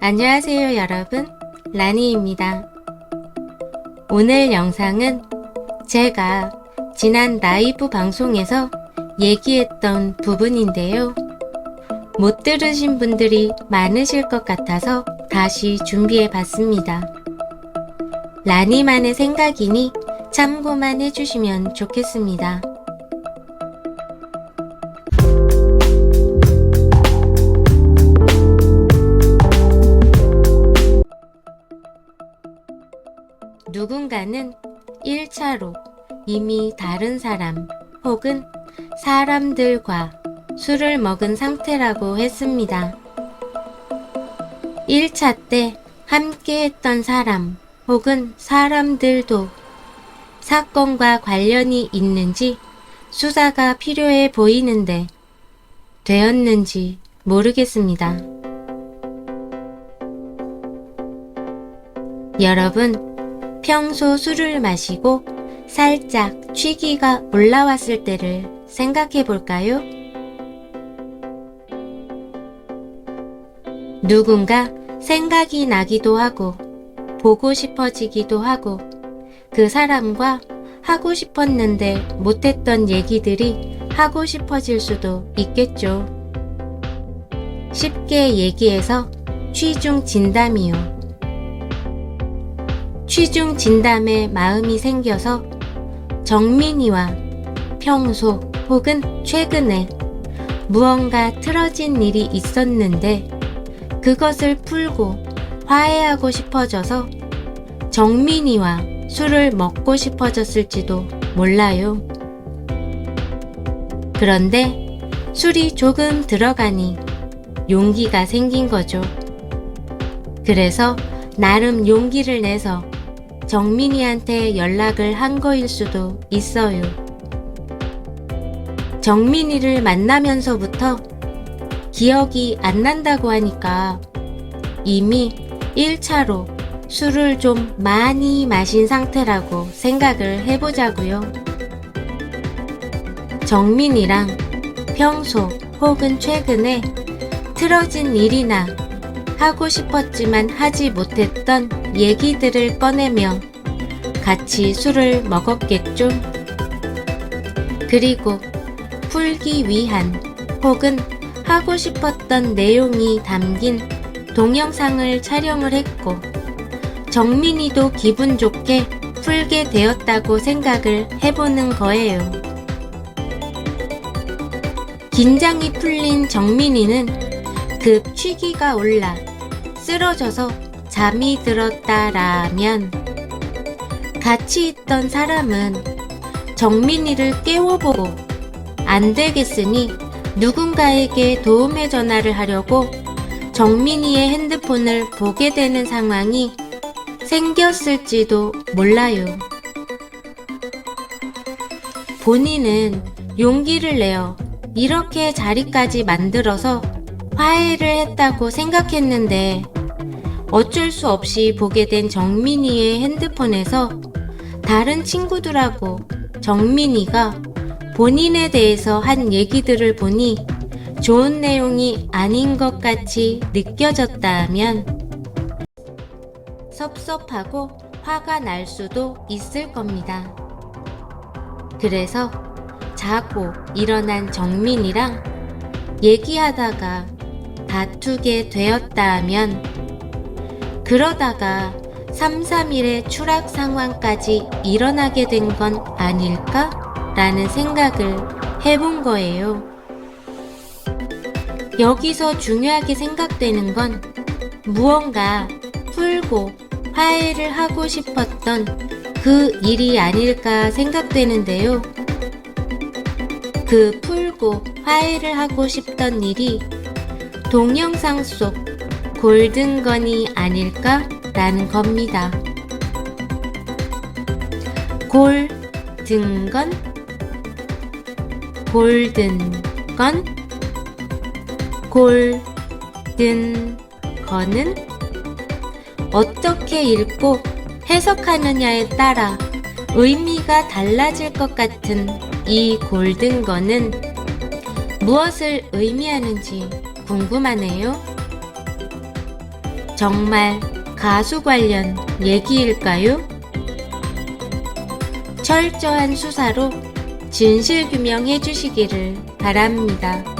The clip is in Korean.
안녕하세요 여러분 라니입니다. 오늘 영상은 제가 지난 라이브 방송에서 얘기했던 부분인데요. 못 들으신 분들이 많으실 것 같아서 다시 준비해 봤습니다. 라니만의 생각이니 참고만 해주시면 좋겠습니다. 누군가는 1차로 이미 다른 사람 혹은 사람들과 술을 먹은 상태라고 했습니다. 1차 때 함께 했던 사람 혹은 사람들도 사건과 관련이 있는지 수사가 필요해 보이는데 되었는지 모르겠습니다. 여러분, 평소 술을 마시고 살짝 취기가 올라왔을 때를 생각해 볼까요? 누군가 생각이 나기도 하고 보고 싶어지기도 하고 그 사람과 하고 싶었는데 못했던 얘기들이 하고 싶어질 수도 있겠죠. 쉽게 얘기해서 취중 진담이요. 취중 진담에 마음이 생겨서 정민이와 평소 혹은 최근에 무언가 틀어진 일이 있었는데 그것을 풀고 화해하고 싶어져서 정민이와 술을 먹고 싶어졌을지도 몰라요. 그런데 술이 조금 들어가니 용기가 생긴 거죠. 그래서 나름 용기를 내서 정민이한테 연락을 한 거일 수도 있어요. 정민이를 만나면서부터 기억이 안 난다고 하니까 이미 1차로 술을 좀 많이 마신 상태라고 생각을 해보자고요. 정민이랑 평소 혹은 최근에 틀어진 일이나 하고 싶었지만 하지 못했던 얘기들을 꺼내며 같이 술을 먹었겠죠. 그리고 풀기 위한 혹은 하고 싶었던 내용이 담긴 동영상을 촬영을 했고 정민이도 기분 좋게 풀게 되었다고 생각을 해보는 거예요. 긴장이 풀린 정민이는 급 취기가 올라 쓰러져서 잠이 들었다라면 같이 있던 사람은 정민이를 깨워보고 안 되겠으니 누군가에게 도움의 전화를 하려고 정민이의 핸드폰을 보게 되는 상황이 생겼을지도 몰라요. 본인은 용기를 내어 이렇게 자리까지 만들어서 화해를 했다고 생각했는데 어쩔 수 없이 보게 된 정민이의 핸드폰에서 다른 친구들하고 정민이가 본인에 대해서 한 얘기들을 보니 좋은 내용이 아닌 것 같이 느껴졌다면 섭섭하고 화가 날 수도 있을 겁니다. 그래서 자고 일어난 정민이랑 얘기하다가 다투게 되었다면 그러다가 3, 3일의 추락 상황까지 일어나게 된 건 아닐까? 라는 생각을 해본 거예요. 여기서 중요하게 생각되는 건 무언가 풀고 화해를 하고 싶었던 그 일이 아닐까 생각되는데요. 그 풀고 화해를 하고 싶던 일이 동영상 속 골든건이 아닐까라는 겁니다. 골든건? 골든건? 골든건은 어떻게 읽고 해석하느냐에 따라 의미가 달라질 것 같은 이 골든건은 무엇을 의미하는지 궁금하네요. 정말 가수 관련 얘기일까요? 철저한 수사로 진실 규명해 주시기를 바랍니다.